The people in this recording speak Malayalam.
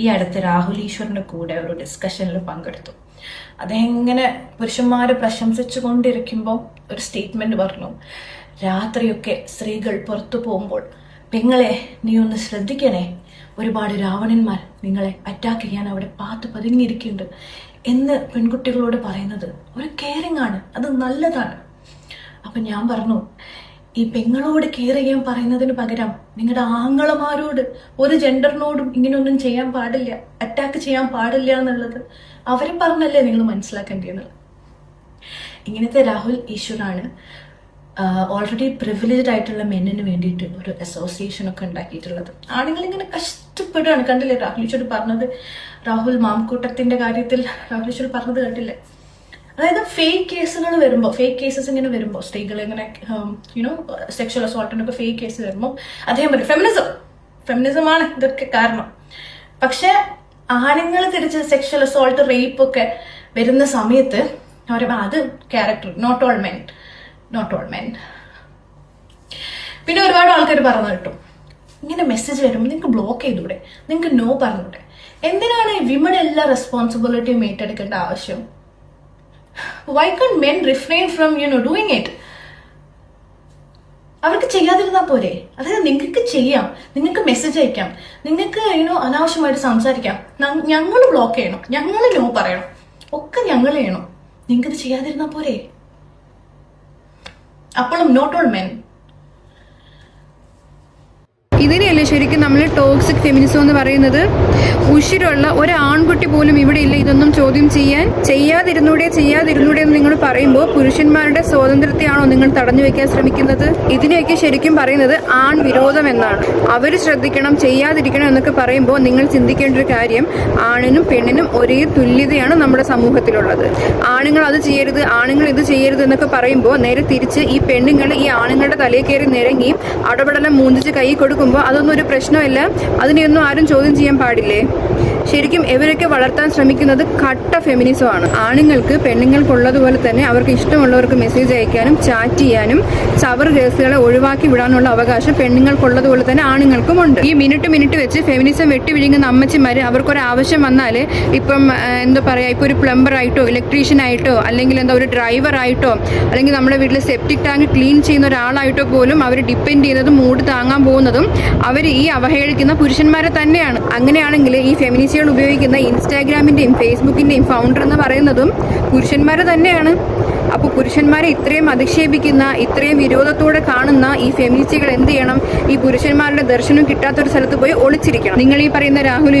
ഈ അടുത്ത് രാഹുൽ ഈശ്വറിന്റെ കൂടെ ഒരു ഡിസ്കഷനിൽ പങ്കെടുത്തു. അദ്ദേഹം ഇങ്ങനെ പുരുഷന്മാരെ പ്രശംസിച്ചു കൊണ്ടിരിക്കുമ്പോൾ ഒരു സ്റ്റേറ്റ്മെന്റ് പറഞ്ഞു. രാത്രിയൊക്കെ സ്ത്രീകൾ പുറത്തു പോകുമ്പോൾ പെങ്ങളെ നീ ഒന്ന് ശ്രദ്ധിക്കണേ. ഒരുപാട് രാവണന്മാർ നിങ്ങളെ അറ്റാക്ക് ചെയ്യാൻ അവിടെ പാത്ത് പതുങ്ങിയിരിക്കുന്നുണ്ട്. എന്ന് പെൺകുട്ടികളോട് പറയുന്നത് ഒരു കെയറിങ് ആണ്. അത് നല്ലതാണ്. അപ്പൊ ഞാൻ പറഞ്ഞു ഈ പെങ്ങളോട് കെയർ ചെയ്യാൻ പറയുന്നതിന് പകരം നിങ്ങളുടെ ആങ്ങളമാരോട് ഒരു ജെൻഡറിനോടും ഇങ്ങനെയൊന്നും ചെയ്യാൻ പാടില്ല അറ്റാക്ക് ചെയ്യാൻ പാടില്ല എന്നുള്ളത് അവരെ പറഞ്ഞല്ലേ നിങ്ങൾ മനസ്സിലാക്കേണ്ടിയെന്നുള്ളത് ഇങ്ങനത്തെ രാഹുൽ ഈശ്വറാണ് ഓൾറെഡി പ്രിവിലേജ്ഡ് ആയിട്ടുള്ള മെന്നിന് വേണ്ടിയിട്ട് ഒരു അസോസിയേഷൻ ഒക്കെ ഉണ്ടാക്കിയിട്ടുള്ളത്. ആണുങ്ങൾ ഇങ്ങനെ കഷ്ടപ്പെടുകയാണ്. കണ്ടില്ലേ രാഹുൽ ഈശ്വർ പറഞ്ഞത്? രാഹുൽ മാംകൂട്ടത്തിന്റെ കാര്യത്തിൽ രാഹുൽ ഈശ്വർ പറഞ്ഞത് കേട്ടില്ലേ അതായത് ഫേക്ക് കേസുകൾ വരുമ്പോൾ ഫേക്ക് കേസസ് ഇങ്ങനെ വരുമ്പോൾ സ്ത്രീകൾ ഇങ്ങനെ യുനോ സെക്ഷൽ അസോൾട്ടിനൊക്കെ ഫേക്ക് കേസ് വരുമ്പോൾ അദ്ദേഹം പറയും ഫെമിനിസം ഫെമിനിസമാണ് ഇതൊക്കെ കാരണം. പക്ഷെ ആണുങ്ങൾ തിരിച്ച് സെക്ഷൽ അസോൾട്ട് റേപ്പ് ഒക്കെ വരുന്ന സമയത്ത് അവർ അത് character not all men not all men പിന്നെ ഒരുപാട് ആൾക്കാർ പറഞ്ഞു കിട്ടും. ഇങ്ങനെ മെസ്സേജ് വരുമ്പോൾ നിങ്ങൾക്ക് ബ്ലോക്ക് ചെയ്തൂടെ? നിങ്ങൾക്ക് നോ പറഞ്ഞൂടെ? എന്തിനാണ് വിമൺ എല്ലാ റെസ്പോൺസിബിലിറ്റിയും ഏറ്റെടുക്കേണ്ട ആവശ്യം? Why can men refrain from you know doing it അവർക്ക് ചെയ്യാതിരുന്നാൽ പോരെ. അതായത് നിങ്ങൾക്ക് ചെയ്യാം. നിങ്ങൾക്ക് മെസ്സേജ് അയക്കാം. നിങ്ങൾക്ക് യുനോ അനാവശ്യമായിട്ട് സംസാരിക്കാം. ഞങ്ങൾ ബ്ലോക്ക് ചെയ്യണം. ഞങ്ങൾ നോ പറയണം. ഒക്കെ ഞങ്ങൾ ചെയ്യണം. നിങ്ങൾക്കത് ചെയ്യാതിരുന്നാൽ പോരെ? അപ്പോഴും നോട്ട് ഓൾ മെൻ ശരിക്കും നമ്മൾ ടോക്സിക് ഫെമിനിസം എന്ന് പറയുന്നത് ഉഷിരുള്ള ഒരു ആൺകുട്ടി പോലും ഇവിടെ ഇല്ല. ഇതൊന്നും ചോദ്യം ചെയ്യാൻ ചെയ്യാതിരുന്നൂടെ ചെയ്യാതിരുന്നൂടെ എന്ന് നിങ്ങൾ പറയുമ്പോൾ പുരുഷന്മാരുടെ സ്വാതന്ത്ര്യത്തെയാണോ നിങ്ങൾ തടഞ്ഞു വെക്കാൻ ശ്രമിക്കുന്നത്? ഇതിനെയൊക്കെ ശരിക്കും പറയുന്നത് ആൺ വിരോധം എന്നാണ്. അവർ ശ്രദ്ധിക്കണം ചെയ്യാതിരിക്കണം എന്നൊക്കെ പറയുമ്പോൾ നിങ്ങൾ ചിന്തിക്കേണ്ട ഒരു കാര്യം ആണിനും പെണ്ണിനും ഒരേ തുല്യതയാണ് നമ്മുടെ സമൂഹത്തിലുള്ളത്. ആണുങ്ങൾ അത് ചെയ്യരുത് ആണുങ്ങൾ ഇത് ചെയ്യരുത് എന്നൊക്കെ പറയുമ്പോൾ നേരെ തിരിച്ച് ഈ പെണ്ണുങ്ങൾ ഈ ആണുങ്ങളുടെ തലയിൽ കയറി നിരങ്ങി അടപടലം മൂന്നിച്ച് കൈ കൊടുക്കുമ്പോൾ അതൊന്നും ഒരു പ്രശ്നമില്ല. അതിനെയൊന്നും ആരും ചോദ്യം ചെയ്യാൻ പാടില്ലേ? ശരിക്കും ഇവരൊക്കെ വളർത്താൻ ശ്രമിക്കുന്നത് കട്ട ഫെമിനിസമാണ് ആണുങ്ങൾക്ക് പെണ്ണുങ്ങൾക്കുള്ളതുപോലെ തന്നെ അവർക്ക് ഇഷ്ടമുള്ളവർക്ക് മെസ്സേജ് അയക്കാനും ചാറ്റ് ചെയ്യാനും ചവർ കേസുകളെ ഒഴിവാക്കി വിടാനുള്ള അവകാശം പെണ്ണുങ്ങൾക്കുള്ളതുപോലെ തന്നെ ആണുങ്ങൾക്കും ഉണ്ട്. ഈ മിനിറ്റ് മിനിറ്റ് വെച്ച് ഫെമിനിസം വെട്ടിവിഴുങ്ങുന്ന അമ്മച്ചിമാർ അവർക്കൊരു ആവശ്യം വന്നാൽ ഇപ്പം എന്താ പറയാ ഇപ്പൊ ഒരു പ്ലംബർ ആയിട്ടോ ഇലക്ട്രീഷ്യൻ ആയിട്ടോ അല്ലെങ്കിൽ എന്താ ഒരു ഡ്രൈവർ ആയിട്ടോ അല്ലെങ്കിൽ നമ്മുടെ വീട്ടിൽ സെപ്റ്റിക് ടാങ്ക് ക്ലീൻ ചെയ്യുന്ന ഒരാളായിട്ടോ പോലും അവർ ഡിപ്പെൻഡ് ചെയ്യുന്നതും മൂട് താങ്ങാൻ പോകുന്നതും അവർ ഈ അവഹേളിക്കുന്ന പുരുഷന്മാരെ തന്നെയാണ്. അങ്ങനെയാണെങ്കിൽ ഈ ഫെമിനിസ്റ്റുകൾ ഉപയോഗിക്കുന്ന ഇൻസ്റ്റാഗ്രാമിന്റെയും ഫേസ്ബുക്കിന്റെയും ഫൗണ്ടർ എന്ന് പറയുന്നതും പുരുഷന്മാരെ തന്നെയാണ്. അപ്പോൾ പുരുഷന്മാരെ ഇത്രയും അധിക്ഷേപിക്കുന്ന ഇത്രയും വിരോധത്തോടെ കാണുന്ന ഈ ഫെമിനിസ്റ്റുകൾ എന്ത് ചെയ്യണം? ഈ പുരുഷന്മാരുടെ ദർശനം കിട്ടാത്തൊരു സ്ഥലത്ത് പോയി ഒളിച്ചിരിക്കണം. നിങ്ങൾ ഈ പറയുന്ന രാഹുൽ